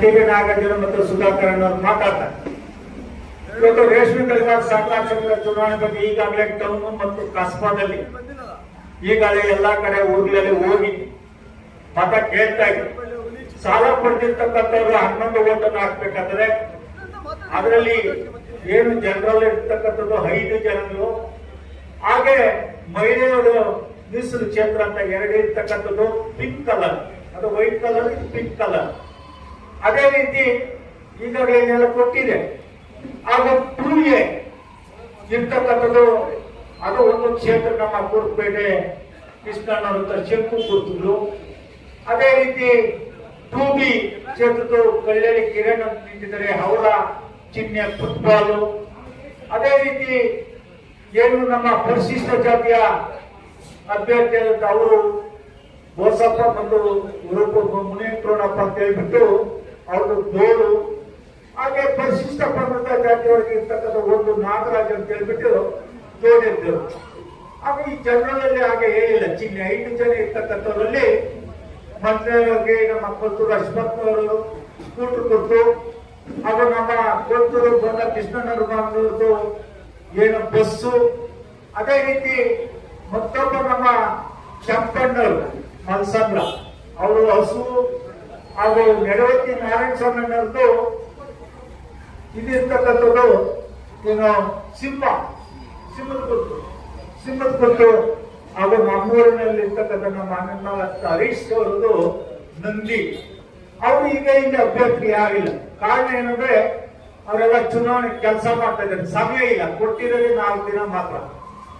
T B Nagarjuna ಮತ್ತು ಸುಧಾಕರ್ ಅನ್ನೋರು ಮಾತಾಡ್ತಾರೆ. ಇವತ್ತು ರೇಷ್ಮೆ ಸಹಕಾರ ಸಂಘದ ಚುನಾವಣೆ ಬಗ್ಗೆ ಈಗಾಗಲೇ ಟೌನ್ ಮತ್ತು ಕಸ್ಬಾದಲ್ಲಿ ಈಗಾಗಲೇ ಎಲ್ಲಾ ಕಡೆ ಊರ್ಗಳಲ್ಲಿ ಹೋಗಿ ಮತ ಕೇಳ್ತಾ ಇದ್ರು. ಸಾಲ ಪಡೆದಿರ್ತಕ್ಕಂಥವ್ರು ಹನ್ನೊಂದು ಓಟನ್ನು ಹಾಕ್ಬೇಕಾದ್ರೆ ಅದರಲ್ಲಿ ಏನು ಜನರಲ್ ಇರ್ತಕ್ಕಂಥದ್ದು ಐದು ಜನರು, ಹಾಗೆ ಮಹಿಳೆಯರು ಮೀಸಲು ಕ್ಷೇತ್ರ ಅಂತ ಎರಡು ಇರ್ತಕ್ಕಂಥದ್ದು ಪಿಂಕ್ ಕಲರ್ ಅದು ವೈಟ್ ಕಲರ್ ಪಿಂಕ್ ಕಲರ್ ಅದೇ ರೀತಿ ಈಗಾಗಲೇ ಕೊಟ್ಟಿದೆ. ಆಗ ಎ ಇರ್ತಕ್ಕಂಥದ್ದು ಅದು ಒಂದು ಕ್ಷೇತ್ರ ನಮ್ಮ ಕುರುಪೇಟೆ ಕೃಷ್ಣ ಶಂಕು ಕೊಡ್ತಿದ್ರು ಅದೇ ರೀತಿ ಟೂ ಬಿ ಕ್ಷೇತ್ರದ ಕಳ್ಳೇರಿ ಕಿರಣ್ ಅಂತ ನಿಂತಿದ್ದಾರೆ ಅವರ ಚಿಹ್ನೆ ಫುಟ್ಬಾಲು ಅದೇ ರೀತಿ ಏನು ನಮ್ಮ ಪರಿಶಿಷ್ಟ ಜಾತಿಯ ಅಭ್ಯರ್ಥಿ ಅವರು ಬೋಸಪ್ಪ ಮತ್ತು ಉರುಪು ಮುನೇಂದ್ರಪ್ಪ ಅಂತ ಹೇಳ್ಬಿಟ್ಟು ಅವ್ರದ್ದು ಜೋರು ಹಾಗೆ ಪರಿಶಿಷ್ಟ ಪಂಗಡ ಜಾತಿಯೊಳಗೆ ಇರ್ತಕ್ಕಂಥ ಒಂದು ನಾಗರಾಜ್ ಅಂತ ಹೇಳ್ಬಿಟ್ಟು ದೋಡಿದ್ರು ಹಾಗೆ ಈ ಜನರಲ್ಲಿ ಹಾಗೆ ಹೇಳಿಲ್ಲ ಚಿಹ್ನೆ ಐದು ಜನ ಇರ್ತಕ್ಕಂಥವ್ರಲ್ಲಿ ಮಂತ್ರಿಯವರಿಗೆ ನಮ್ಮ ಕೊತ್ತೂರು ಅಶ್ವತ್ನವರು ಸ್ಕೂಟರ್ ಕೊಟ್ಟು, ಹಾಗೂ ನಮ್ಮ ಕೊತ್ತೂರು ಬಂದ ಕೃಷ್ಣನವ್ರದ್ದು ಏನು ಬಸ್ಸು, ಅದೇ ರೀತಿ ಮತ್ತೊಬ್ಬ ನಮ್ಮ ಚಂಪಣ್ಣವರು ಮಲ್ಸಂದ್ರ. ಅವರು ಹಸು ಹಾಗೂ ನೆಡವತ್ತಿ ನಾರಾಯಣ ಸ್ವಾಮಿಯವ್ರದ್ದು ಇದಿರ್ತಕ್ಕಂಥದ್ದು ಏನು ಸಿಂಹ, ಸಿಂಹದ ಕುರಿತು ಸಿಂಹದ ಕುರಿತು ಹಾಗೂ ನಮ್ಮೂರಿನಲ್ಲಿ ಇರ್ತಕ್ಕಂಥ ನಮ್ಮ ಹರೀಶ್ ಅವರದು ನಂದಿ. ಅವರು ಈಗ ಇಲ್ಲಿ ಅಭ್ಯರ್ಥಿ ಆಗಿಲ್ಲ ಕಾರಣ ಏನಂದ್ರೆ ಅವರೆಲ್ಲ ಚುನಾವಣೆ ಕೆಲಸ ಮಾಡ್ತಾ ಇದ್ದಾರೆ. ಸಮಯ ಇಲ್ಲ. ಕೊಟ್ಟಿರೋದೇ ನಾಲ್ಕು ದಿನ ಮಾತ್ರ.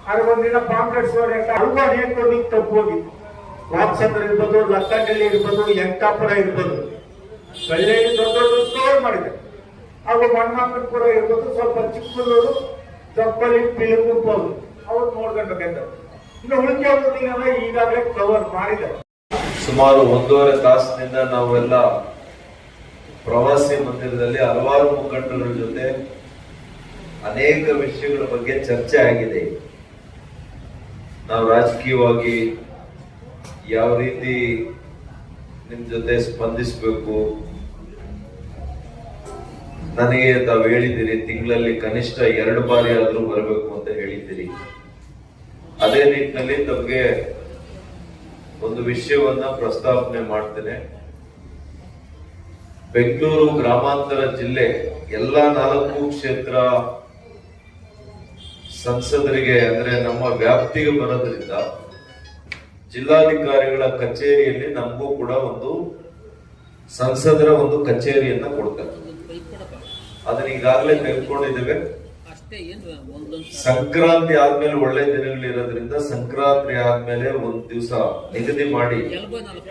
ಆದ್ರೆ ಒಂದಿನ ಕಾಂಗ್ರೆಸ್ ಅಲ್ವಾ ಹೇಳ್ಕೊಂಡು ತಪ್ಪು ವಾತ್ಸಂದ್ರ ಇರ್ಬೋದು ಲಕ್ಕಂಡಲ್ಲಿ ಇರ್ಬೋದು ಯಂಕಾಪುರ ಇರ್ಬೋದು. ಕಳ್ಳೇರಿ ದೊಡ್ಡ ದೊಡ್ಡ ಸ್ಟೋರ್ ಮಾಡಿದೆ. ಹಾಗೂ ಮಣ್ಣಾಕಪುರ ಇರ್ಬೋದು, ಸ್ವಲ್ಪ ಚಿಕ್ಕಮಗಳೂರು, ಚಪ್ಪಲಿ ಪಿಳುಗುಂಪು ಅವ್ರು. ನೋಡ್ಕೊಂಡ್ಬೇಕಂತ. ಇನ್ನು ಉಳಿಕೆ ಊರಿನ ಈಗಾಗಲೇ ಕವರ್ ಮಾಡಿದೆ. ಸುಮಾರು ಒಂದೂವರೆ ತಾಸಿನಿಂದ ನಾವೆಲ್ಲ ಪ್ರವಾಸಿ ಮಂದಿರದಲ್ಲಿ ಹಲವಾರು ಮುಖಂಡರ ಜೊತೆ ಅನೇಕ ವಿಷಯಗಳ ಬಗ್ಗೆ ಚರ್ಚೆ ಆಗಿದೆ. ನಾವು ರಾಜಕೀಯವಾಗಿ ಯಾವ ರೀತಿ ನಿಮ್ ಜೊತೆ ಸ್ಪಂದಿಸಬೇಕು? ನನಗೆ ತಾವು ಹೇಳಿದ್ದೀರಿ, ತಿಂಗಳಲ್ಲಿ ಕನಿಷ್ಠ ಎರಡು ಬಾರಿ ಆದ್ರೂ ಬರಬೇಕು ಅಂತ ಹೇಳಿದ್ದೀರಿ. ಅದೇ ನಿಟ್ಟಿನಲ್ಲಿ ತಮಗೆ ಒಂದು ವಿಷಯವನ್ನ ಪ್ರಸ್ತಾಪನೆ ಮಾಡ್ತೇನೆ. ಬೆಂಗಳೂರು ಗ್ರಾಮಾಂತರ ಜಿಲ್ಲೆ ಎಲ್ಲ ನಾಲ್ಕು ಕ್ಷೇತ್ರ ಸಂಸದರಿಗೆ, ಅಂದ್ರೆ ನಮ್ಮ ವ್ಯಾಪ್ತಿಗೆ ಬರೋದ್ರಿಂದ ಜಿಲ್ಲಾಧಿಕಾರಿಗಳ ಕಚೇರಿಯಲ್ಲಿ ನಮಗೂ ಕೂಡ ಒಂದು ಸಂಸದರ ಒಂದು ಕಚೇರಿಯನ್ನ ಕೊಡ್ತಾರೆ. ಅದನ್ನ ಈಗಾಗಲೇ ತೆಗೆದುಕೊಂಡಿದ್ದೇವೆ ಸಂಕ್ರಾಂತಿ ಆದ್ಮೇಲೆ ಒಳ್ಳೆ ದಿನಗಳಿರೋದ್ರಿಂದ ಸಂಕ್ರಾಂತಿ ಆದ್ಮೇಲೆ ಒಂದ್ ದಿವಸ ನಿಗದಿ ಮಾಡಿ ಎಲ್ಬೋ ನಾಲ್ಕು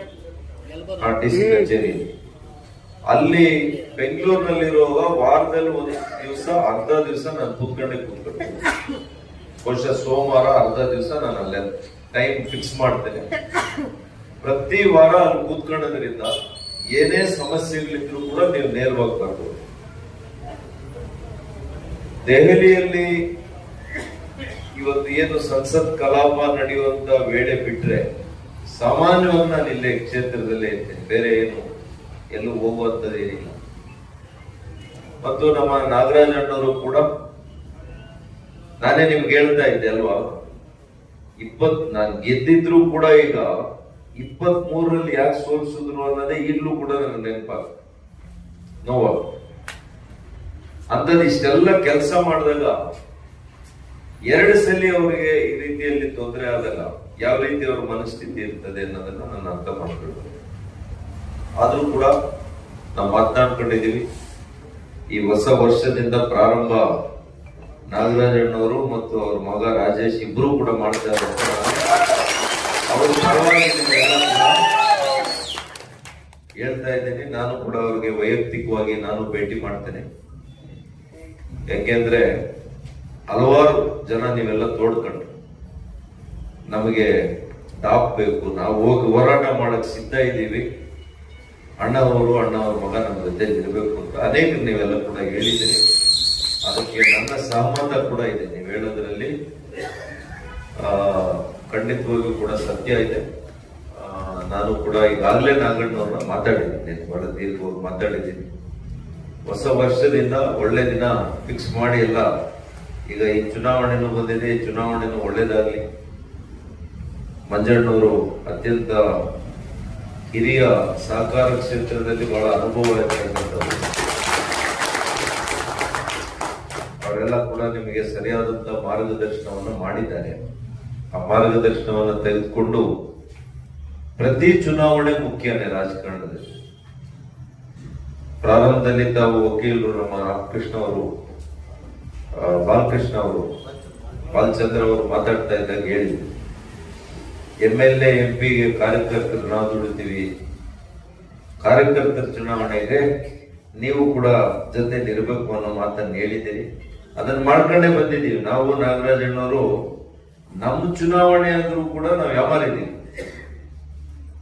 ಎಲ್ಬೋ ಆ ಡಿ ಸಿ ಕಚೇರಿ ಅಲ್ಲಿ ಬೆಂಗಳೂರಿನಲ್ಲಿರುವಾಗ ವಾರದಲ್ಲಿ ಒಂದು ದಿವಸ ಅರ್ಧ ದಿವಸ ನಾನು ಕೂತ್ಕೊಂಡೆ ಕೂತ್ಕೊಂಡೆ. ಬಹುಶಃ ಸೋಮವಾರ ಅರ್ಧ ದಿವಸ ನಾನು ಅಲ್ಲೇ ಟೈಮ್ ಫಿಕ್ಸ್ ಮಾಡ್ತೇನೆ. ಪ್ರತಿ ವಾರ ಅಲ್ಲಿ ಕೂತ್ಕೊಳ್ಳೋದ್ರಿಂದ ಏನೇ ಸಮಸ್ಯೆಗಳಿದ್ರು ಕೂಡ ನೀವು ನೇರವಾಗಿ ಬರ್ಬೋದು. ದೆಹಲಿಯಲ್ಲಿ ಇವತ್ತು ಏನು ಸಂಸತ್ ಕಲಾಪ ನಡೆಯುವಂತ ವೇಳೆ ಬಿಟ್ರೆ ಸಾಮಾನ್ಯವಾಗಿ ನಾನು ಇಲ್ಲೇ ಕ್ಷೇತ್ರದಲ್ಲೇ ಇರ್ತೇನೆ ಬೇರೆ ಏನು ಎಲ್ಲೂ ಹೋಗುವಂತದೇನಿಲ್ಲ ಮತ್ತು ನಮ್ಮ ನಾಗರಾಜ್ ಅಣ್ಣವರು ಕೂಡ ನಾನೇ ನಿಮ್ಗೆ ಹೇಳ್ತಾ ಇದ್ದೆ ಅಲ್ವಾ? ಇಪ್ಪತ್ ನಾನು ಗೆದ್ದಿದ್ರು ಕೂಡ ಈಗ ಇಪ್ಪತ್ ಮೂರರಲ್ಲಿ ಯಾಕೆ ಸೋಲ್ಸಿದ್ರು ಅನ್ನೋದೇ ಈಗಲೂ ಕೂಡ ನನಗೆ ನೆನಪಾಗ ನೋವಾಗ ಅಂಥದ್ದು ಇಷ್ಟೆಲ್ಲ ಕೆಲಸ ಮಾಡಿದಾಗ ಎರಡು ಸಲ ಅವರಿಗೆ ಈ ರೀತಿಯಲ್ಲಿ ತೊಂದರೆ ಆದಾಗ ಯಾವ ರೀತಿ ಅವ್ರ ಮನಸ್ಥಿತಿ ಇರ್ತದೆ ಅನ್ನೋದನ್ನ ನಾನು ಅರ್ಥ ಮಾಡ್ಕೊಳ್ಬೇಕು. ಆದ್ರೂ ಕೂಡ ನಾವು ಮಾತನಾಡ್ಕೊಂಡಿದೀವಿ. ಈ ಹೊಸ ವರ್ಷದಿಂದ ಪ್ರಾರಂಭ ನಾಗರಾಜಣ್ಣವರು ಮತ್ತು ಅವ್ರ ಮಗ ರಾಜೇಶ್ ಇಬ್ರು ಕೂಡ ಮಾಡ್ತಾ ಇದ್ದಾರೆ. ಅವರು ಹೇಳ್ತಾ ಇದ್ದೀನಿ. ನಾನು ಕೂಡ ಅವ್ರಿಗೆ ವೈಯಕ್ತಿಕವಾಗಿ ನಾನು ಭೇಟಿ ಮಾಡ್ತೇನೆ. ಯಾಕೆಂದ್ರೆ ಹಲವಾರು ಜನ ನೀವೆಲ್ಲ ತೋಡ್ಕೊಂಡ್ರು. ನಮಗೆ ಟಾಪ್ ಬೇಕು. ನಾವು ಹೋಗಿ ಹೋರಾಟ ಮಾಡಕ್ ಸಿದ್ಧ ಇದ್ದೀವಿ. ಅಣ್ಣವರು ಅಣ್ಣ ಅವ್ರ ಮಗ ನಮ್ಮ ಜೊತೆ ಇರಬೇಕು ಅಂತ ಅನೇಕ ನೀವೆಲ್ಲ ಕೂಡ ಹೇಳಿದ್ದೀರಿ. ಅದಕ್ಕೆ ನನ್ನ ಸಹಮತ ಕೂಡ ಇದೆ. ನೀವು ಹೇಳೋದ್ರಲ್ಲಿ ಖಂಡಿತವಾಗಿಯೂ ಕೂಡ ಸತ್ಯ ಇದೆ. ನಾನು ಕೂಡ ಈಗಾಗಲೇ ನಾಗಣ್ಣವ್ರನ್ನ ಮಾತಾಡಿದ್ದೀನಿ. ಬಹಳ ದೀರ್ಘವಾಗಿ ಮಾತಾಡಿದ್ದೀನಿ. ಹೊಸ ವರ್ಷದಿಂದ ಒಳ್ಳೆ ದಿನ ಫಿಕ್ಸ್ ಮಾಡಿ ಎಲ್ಲ. ಈಗ ಈ ಚುನಾವಣೆನೂ ಬಂದಿದೆ. ಈ ಚುನಾವಣೆನೂ ಒಳ್ಳೇದಾಗಲಿ. ಮಂಜಣ್ಣವರು ಅತ್ಯಂತ ಹಿರಿಯ ಸಹಕಾರ ಕ್ಷೇತ್ರದಲ್ಲಿ ಬಹಳ ಅನುಭವ ಇರ್ತಕ್ಕಂಥವ್ರು. ಅವರೆಲ್ಲ ಕೂಡ ನಿಮಗೆ ಸರಿಯಾದಂತಹ ಮಾರ್ಗದರ್ಶನವನ್ನು ಮಾಡಿದ್ದಾರೆ. ಆ ಮಾರ್ಗದರ್ಶನವನ್ನು ತೆಗೆದುಕೊಂಡು ಪ್ರತಿ ಚುನಾವಣೆ ಮುಖ್ಯನೇ ರಾಜಕಾರಣದಲ್ಲಿ. ಪ್ರಾರಂಭದಲ್ಲಿ ತಾವು ವಕೀಲರು ನಮ್ಮ ರಾಮಕೃಷ್ಣ ಅವರು ಬಾಲಕೃಷ್ಣ ಅವರು, ಬಾಲಚಂದ್ರ ಅವರು ಮಾತಾಡ್ತಾ ಇದ್ದಾಗ ಹೇಳಿದ್ರು. M L A, M P ಕಾರ್ಯಕರ್ತರು ನಾವು ದುಡಿತೀವಿ. ಕಾರ್ಯಕರ್ತರ ಚುನಾವಣೆಗೆ ನೀವು ಕೂಡ ಜೊತೆ ಇರಬೇಕು ಅನ್ನೋ ಮಾತನ್ನು ಹೇಳಿದ್ದೀರಿ. ಅದನ್ನ ಮಾಡ್ಕೊಂಡೇ ಬಂದಿದ್ದೀವಿ. ನಾವು ನಾಗರಾಜಣ್ಣವರು ನಮ್ಮ ಚುನಾವಣೆ ಅಂದ್ರೂ ಕೂಡ ನಾವು ಯಾಮಾರಿದ್ದೀವಿ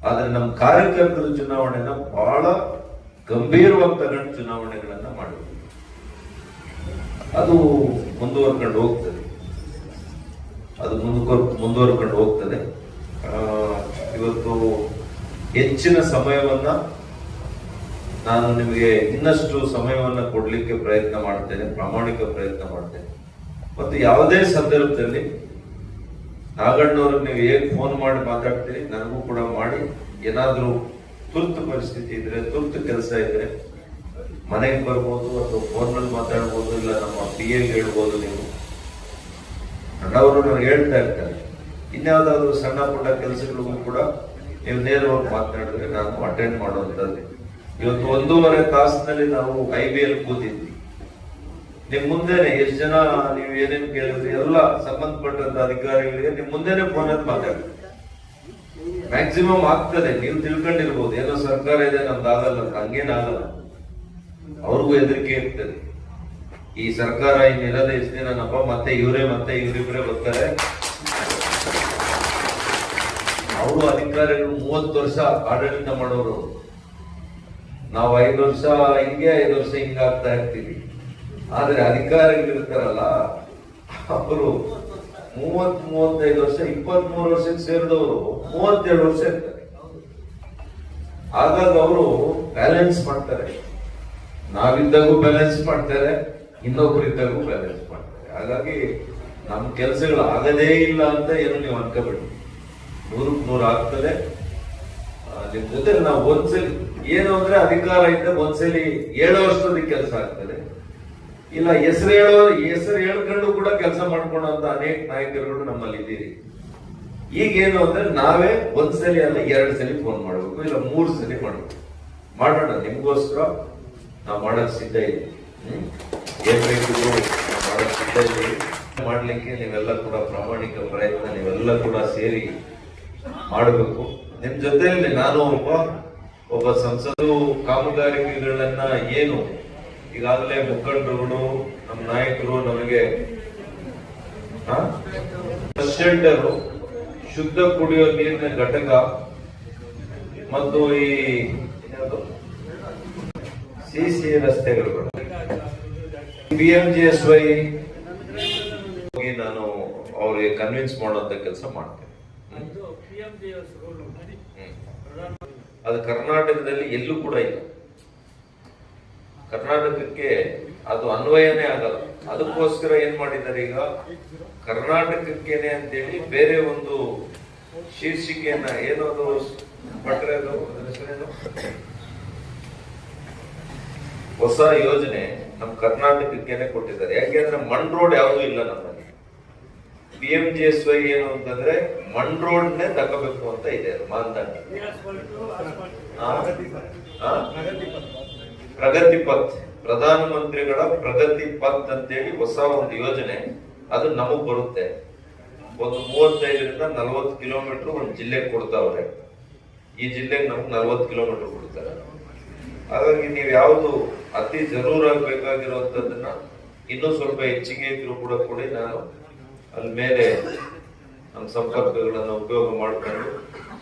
ಆದ್ರೆ ನಮ್ಮ ಕಾರ್ಯಕರ್ತರ ಚುನಾವಣೆನ ಬಹಳ ಗಂಭೀರವಾಗಿ ತಗೊಂಡು ಚುನಾವಣೆಗಳನ್ನ ಮಾಡಬೇಕು ಅದು ಮುಂದುವರ್ಕೊಂಡು ಹೋಗ್ತದೆ. ಅದು ಮುಂದುವರ್ ಮುಂದುವರ್ಕೊಂಡು ಹೋಗ್ತದೆ. ಇವತ್ತು ಹೆಚ್ಚಿನ ಸಮಯವನ್ನ ನಾನು ನಿಮಗೆ ಇನ್ನಷ್ಟು ಸಮಯವನ್ನು ಕೊಡಲಿಕ್ಕೆ ಪ್ರಯತ್ನ ಮಾಡ್ತೇನೆ ಪ್ರಾಮಾಣಿಕ ಪ್ರಯತ್ನ ಮಾಡ್ತೇನೆ ಮತ್ತು ಯಾವುದೇ ಸಂದರ್ಭದಲ್ಲಿ ನಾಗಣ್ಣವ್ರಿಗೆ ನೀವು ಹೇಗೆ ಫೋನ್ ಮಾಡಿ ಮಾತಾಡ್ತೀರಿ, ನನಗೂ ಕೂಡ ಮಾಡಿ. ಏನಾದರೂ ತುರ್ತು ಪರಿಸ್ಥಿತಿ ಇದ್ರೆ, ತುರ್ತು ಕೆಲಸ ಇದ್ರೆ ಮನೆಗೆ ಬರ್ಬೋದು ಅಥವಾ ಫೋನ್ನಲ್ಲಿ ಮಾತಾಡ್ಬೋದು, ಇಲ್ಲ ನಮ್ಮ ಪಿ ಎಗೆ ಹೇಳ್ಬೋದು ನೀವು. ಅಣ್ಣವರು ನನಗೆ ಹೇಳ್ತಾ ಇರ್ತಾರೆ. ಇನ್ಯಾವುದಾದ್ರೂ ಸಣ್ಣ ಪುಟ್ಟ ಕೆಲಸಗಳಿಗೂ ಕೂಡ ನೀವು ನೇರವಾಗಿ ಮಾತನಾಡಿದ್ರೆ ನಾನು ಅಟೆಂಡ್ ಮಾಡುವಂಥದ್ದು. ಇವತ್ತು ಒಂದೂವರೆ ತಾಸಿನಲ್ಲಿ ನಾವು ಹೈವೇಲಿ ಕೂತಿದ್ವಿ. ನಿಮ್ ಮುಂದೆನೆ ಎಷ್ಟು ಜನ ನೀವು ಏನೇನು ಕೇಳಿದ್ರಿ, ಎಲ್ಲ ಸಂಬಂಧಪಟ್ಟಂತ ಅಧಿಕಾರಿಗಳಿಗೆ ನಿಮ್ ಮುಂದೆನೆ ಫೋನ್ ಅಂತ ಮಾತಾಡ್ತೀವಿ ಮ್ಯಾಕ್ಸಿಮಮ್ ಆಗ್ತದೆ, ನೀವು ತಿಳ್ಕೊಂಡಿರ್ಬೋದು, ಏನೋ ಸರ್ಕಾರ ಇದೆ, ನಮ್ದು ಆಗಲ್ಲ ಅಂತ ಹಂಗೇನಾಗಲ್ಲ ಅವ್ರಿಗೂ ಹೆದರಿಕೆ ಇರ್ತದೆ. ಈ ಸರ್ಕಾರ ಇನ್ನಿರೋದೇ ಎಷ್ಟು ದಿನನಪ್ಪ, ಮತ್ತೆ ಇವರೇ, ಮತ್ತೆ ಇವರಿಬ್ಬರೇ ಬರ್ತಾರೆ. ಅವರು ಅಧಿಕಾರಿಗಳು ಮೂವತ್ತು ವರ್ಷ ಆಡಳಿತ ಮಾಡೋರು. ನಾವು ಐದು ವರ್ಷ ಹಿಂಗೆ, ಐದು ವರ್ಷ ಹಿಂಗಾಗ್ತಾ ಇರ್ತೀವಿ. ಆದ್ರೆ ಅಧಿಕಾರಿಗಳಿರ್ತಾರಲ್ಲ, ಅವರು ಮೂವತ್ ಮೂವತ್ತೈದು ವರ್ಷ ಇಪ್ಪತ್ತ್ ಮೂರು ವರ್ಷಕ್ಕೆ ಸೇರಿದವರು ಮೂವತ್ತೆರಡು ವರ್ಷ ಇರ್ತಾರೆ. ಹಾಗಾಗಿ ಅವರು ಬ್ಯಾಲೆನ್ಸ್ ಮಾಡ್ತಾರೆ. ನಾವಿದ್ದಾಗೂ ಬ್ಯಾಲೆನ್ಸ್ ಮಾಡ್ತಾರೆ ಇನ್ನೊಬ್ರು ಇದ್ದಾಗೂ ಬ್ಯಾಲೆನ್ಸ್ ಮಾಡ್ತಾರೆ. ಹಾಗಾಗಿ ನಮ್ಮ ಕೆಲಸಗಳು ಆಗದೇ ಇಲ್ಲ ಅಂತ ಏನು ನೀವು ಅನ್ಕೋಬೇಡಿ. ನೂರಕ್ಕೆ ನೂರು ಆಗ್ತದೆ. ನಿಮ್ಮ ನಿಮ್ ಜೊತೆ ನಾವು ಒಂದ್ಸಲಿ ಏನು ಅಂದ್ರೆ ಅಧಿಕಾರ ಇದ್ದ ಒಂದ್ಸಲಿ ಹೇಳೋ ಅಷ್ಟೊಂದು ಕೆಲಸ ಆಗ್ತದೆ. ಇಲ್ಲ, ಹೆಸರು ಹೇಳೋ, ಹೆಸರು ಹೇಳ್ಕೊಂಡು ಕೂಡ ಕೆಲಸ ಮಾಡ್ಕೊಂಡಂತ ಅನೇಕ ನಾಯಕರುಗಳು ನಮ್ಮಲ್ಲಿ ಇದ್ದೀರಿ. ಈಗೇನು ಅಂದ್ರೆ ನಾವೇ ಒಂದ್ಸಲಿ ಅಲ್ಲ, ಎರಡು ಸಲ ಫೋನ್ ಮಾಡಬೇಕು, ಇಲ್ಲ ಮೂರು ಸಲ ಮಾಡಬೇಕು. ಮಾಡೋಣ, ನಿಮ್ಗೋಸ್ಕರ ನಾವು ಮಾಡಕ್ ಸಿದ್ಧ ಇದೆ? ಏನ್ ಸಿದ್ಧ ಇದ್ದೀವಿ. ಮಾಡ್ಲಿಕ್ಕೆ ನೀವೆಲ್ಲ ಕೂಡ ಪ್ರಾಮಾಣಿಕ ಪ್ರಯತ್ನ, ನೀವೆಲ್ಲ ಕೂಡ ಸೇರಿ ಮಾಡಬೇಕು. ನಿಮ್ ಜೊತೆಯಲ್ಲಿ ನಾನು ಒಬ್ಬ ಒಬ್ಬ ಸಂಸದರು ಕಾಮಗಾರಿಕೆಗಳನ್ನ ಏನು ಈಗಾಗಲೇ ಮುಖಂಡರುಗಳು, ನಮ್ಮ ನಾಯಕರು, ನಮಗೆ ಶುದ್ಧ ಕುಡಿಯೋ ನೀರಿನ ಘಟಕ ಮತ್ತು ಈ ಸಿಸಿ ರಸ್ತೆಗಳು. B M G S Y ನಾನು ಅವ್ರಿಗೆ ಕನ್ವಿನ್ಸ್ ಮಾಡುವಂತ ಕೆಲಸ ಮಾಡ್ತೇನೆ. ಅದು ಕರ್ನಾಟಕದಲ್ಲಿ ಎಲ್ಲೂ ಕೂಡ ಇಲ್ಲ. ಕರ್ನಾಟಕಕ್ಕೆ ಅದು ಅನ್ವಯನೇ ಆಗಲ್ಲ. ಅದಕ್ಕೋಸ್ಕರ ಏನ್ ಮಾಡಿದ್ದಾರೆ ಈಗ? ಕರ್ನಾಟಕಕ್ಕೇನೆ ಅಂತೇಳಿ ಬೇರೆ ಒಂದು ಶೀರ್ಷಿಕೆಯನ್ನ ಏನೋ ಅದು ಭಟ್ರೆ ಅದು? ಹೊಸ ಯೋಜನೆ ನಮ್ಮ ಕರ್ನಾಟಕಕ್ಕೇನೆ ಕೊಟ್ಟಿದ್ದಾರೆ. ಯಾಕೆಂದ್ರೆ ಮಣ್ ರೋಡ್ ಯಾವುದೂ ಇಲ್ಲ ನಮ್ಮಲ್ಲಿ. P M G S Y ಏನು ಅಂತಂದ್ರೆ ಮಣ್ ರೋಡ್ನೇ ತಗೋಬೇಕು ಅಂತ ಇದೆ ಅದು ಮಾನದಂಡ? ಪ್ರಗತಿ ಪಥ್. ಪ್ರಧಾನ ಮಂತ್ರಿಗಳ ಪ್ರಗತಿ ಪಥ್ ಅಂತೇಳಿ ಹೊಸ ಒಂದು ಯೋಜನೆ. ಅದು ನಮಗ್ ಬರುತ್ತೆ. ಒಂದು ಮೂವತ್ತೈದರಿಂದ ನಲವತ್ತು ಕಿಲೋಮೀಟರ್ ಒಂದು ಜಿಲ್ಲೆಗೆ ಕೊಡ್ತಾವ್ರೆ. ಈ ಜಿಲ್ಲೆಗೆ ನಮ್ಗೆ ನಲವತ್ತು ಕಿಲೋಮೀಟರ್ ಕೊಡ್ತಾರೆ. ಹಾಗಾಗಿ ನೀವು ಯಾವುದು ಅತಿ ಜರೂರಾಗಬೇಕಾಗಿರುವಂಥದ್ದನ್ನ ಇನ್ನೂ ಸ್ವಲ್ಪ ಹೆಚ್ಚಿಗೆ ಇದ್ರು ಕೂಡ ಕೊಡಿ. ನಾನು ಅಲ್ಲಿ ಮೇಲೆ ನಮ್ಮ ಸಂಪರ್ಕಗಳನ್ನು ಉಪಯೋಗ ಮಾಡ್ಕೊಂಡು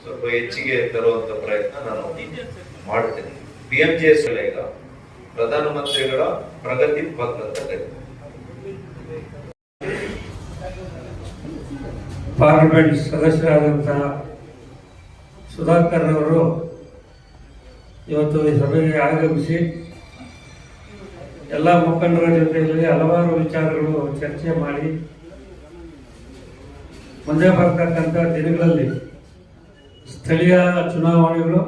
ಸ್ವಲ್ಪ ಹೆಚ್ಚಿಗೆ ತರುವಂತ ಪ್ರಯತ್ನ ನಾನು ಮಾಡ್ತೇನೆ. ಪಿ ಎಂ ಜಿ ಎಸ್ ಈಗ. ಪ್ರಧಾನಮಂತ್ರಿಗಳ ಪ್ರಗತಿ ಪತ್ರ ಅಂತ ಪಾರ್ಲಿಮೆಂಟ್ ಸದಸ್ಯರಾದಂತಹ ಸುಧಾಕರ್ ಅವರು ಇವತ್ತು ಈ ಸಭೆಗೆ ಆಗಮಿಸಿ ಎಲ್ಲ ಮುಖಂಡರ ಜೊತೆಯಲ್ಲಿ ಹಲವಾರು ವಿಚಾರಗಳು ಚರ್ಚೆ ಮಾಡಿ ಮುಂದೆ ಬರ್ತಕ್ಕಂಥ ದಿನಗಳಲ್ಲಿ ಸ್ಥಳೀಯ ಚುನಾವಣೆಗಳು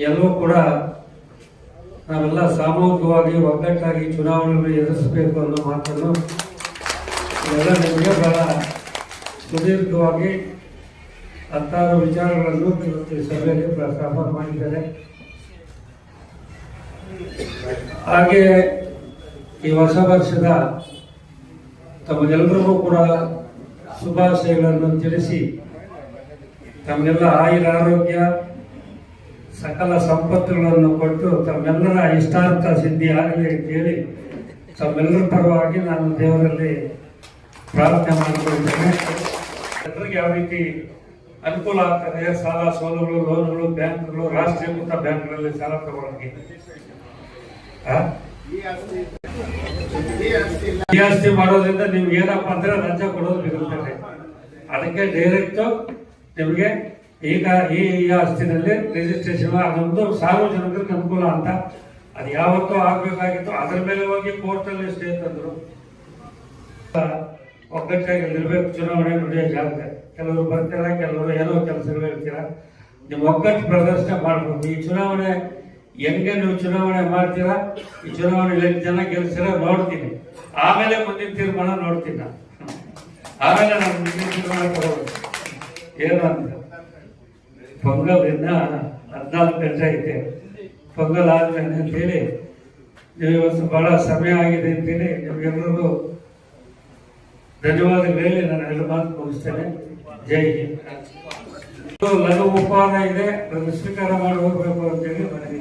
ಎಲ್ಲವೂ ಕೂಡ ನಾವೆಲ್ಲ ಸಾಮೂಹಿಕವಾಗಿ ಒಗ್ಗಟ್ಟಾಗಿ ಚುನಾವಣೆಗಳು ಎದುರಿಸಬೇಕು ಅನ್ನೋ ಮಾತನ್ನು ಎಲ್ಲ ನಿಮಗೆ ಬಹಳ ಸುದೀರ್ಘವಾಗಿ ಹತ್ತಾರು ವಿಚಾರಗಳನ್ನು ಈ ಸಭೆಯಲ್ಲಿ ಪ್ರಸ್ತಾಪ ಮಾಡಿದ್ದಾರೆ ಹಾಗೆ ಈ ಹೊಸ ವರ್ಷದ ತಮಗೆಲ್ಲರಿಗೂ ಕೂಡ ಶುಭಾಶಯಗಳನ್ನು ತಿಳಿಸಿ ತಮ್ಮೆಲ್ಲ ಆಯುರ ಆರೋಗ್ಯ, ಸಕಲ ಸಂಪತ್ತುಗಳನ್ನು ಕೊಟ್ಟು ತಮ್ಮೆಲ್ಲರ ಇಷ್ಟಾರ್ಥ ಸಿದ್ಧಿ ಆಗಲಿ ಅಂತೇಳಿ ತಮ್ಮೆಲ್ಲರ ಪರವಾಗಿ ನಾನು ದೇವರಲ್ಲಿ ಪ್ರಾರ್ಥನೆ ಮಾಡಿಕೊಳ್ತೇನೆ ಜನರಿಗೆ ಯಾವ ರೀತಿ ಅನುಕೂಲ ಆಗ್ತದೆ, ಸಾಲ ಸೋಲುಗಳು ಲೋನ್ಗಳು, ಬ್ಯಾಂಕ್ಗಳು ರಾಷ್ಟ್ರೀಕೃತ ಬ್ಯಾಂಕ್ಗಳಲ್ಲಿ ಸಾಲ ತಗೊಳ್ಳೋಕೆ? ಈ ಮಾಡೋದ್ರಿಂದ ನಿಮ್ಗೆ ಏನಪ್ಪ ಅಂದ್ರೆ ರಜೆ ಕೊಡೋದು ಬಿಡುತ್ತೆ ಅದಕ್ಕೆ ಡೈರೆಕ್ಟ್ ನಿಮಗೆ ಈಗ ಈ ಆಸ್ತಿನಲ್ಲಿ ರಿಜಿಸ್ಟ್ರೇಷನ್ ಅದೊಂದು ಸಾರ್ವಜನಿಕರಿಗೆ ಅನುಕೂಲ ಅಂತ. ಅದು ಯಾವತ್ತೂ ಆಗ್ಬೇಕಾಗಿತ್ತು. ಅದ್ರ ಮೇಲೆ ಹೋಗಿ ಕೋರ್ಟಲ್ಲಿ ಸ್ಟೇ ತಂದ್ರು. ಒಗ್ಗಟ್ಟಾಗಿ ಇರಬೇಕು ಚುನಾವಣೆ ನಡೆಯೋ ಜಾಗ ಕೆಲವರು ಬರ್ತೀರ, ಕೆಲವರು ಏನೋ ಕೆಲಸಗಳು ಹೇಳ್ತೀರಾ. ನಿಮ್ಮ ಒಗ್ಗಟ್ಟು ಪ್ರದರ್ಶನ ಮಾಡ್ಬೇಕು ಈ ಚುನಾವಣೆ ಹೆಂಗೆ ನೀವು ಚುನಾವಣೆ ಮಾಡ್ತೀರಾ? ಈ ಚುನಾವಣೆಯಲ್ಲಿ ಎಷ್ಟು ಜನ ಗೆಲ್ಸಿರ ನೋಡ್ತೀನಿ. ಆಮೇಲೆ ಮುಂದಿನ ತೀರ್ಮಾನ ನೋಡ್ತೀನಿ. ನಾನು ಆಮೇಲೆ ನಾನು ಮುಂದಿನ ತೀರ್ಮಾನ ತಗೋದು ಏನು ಅಂತ ಪೊಂಗಲ್ ಇನ್ನ ಹದಿನಾಲ್ಕು ಗಂಟೆ ಐತೆ. ಪೊಂಗಲ್ ಆದ್ಮೇಲೆ ಅಂತೇಳಿ, ನೀವು ಇವತ್ತು ಬಹಳ ಸಮಯ ಆಗಿದೆ ಅಂತೇಳಿ ನಿಮ್ಗೆಲ್ಲರಿಗೂ ಧನ್ಯವಾದಗಳು ಹೇಳಿ ನಾನು ಎಲ್ಲ ಮಾತು ಮುಗಿಸ್ತೇನೆ. ಜೈ ಹಿಂದ್. ಲಘು ಉಪಹಾರ ಇದೆ, ಅದನ್ನು ಸ್ವೀಕಾರ ಮಾಡಿ ಹೋಗ್ಬೇಕು ಅಂತೇಳಿ ಮನವಿ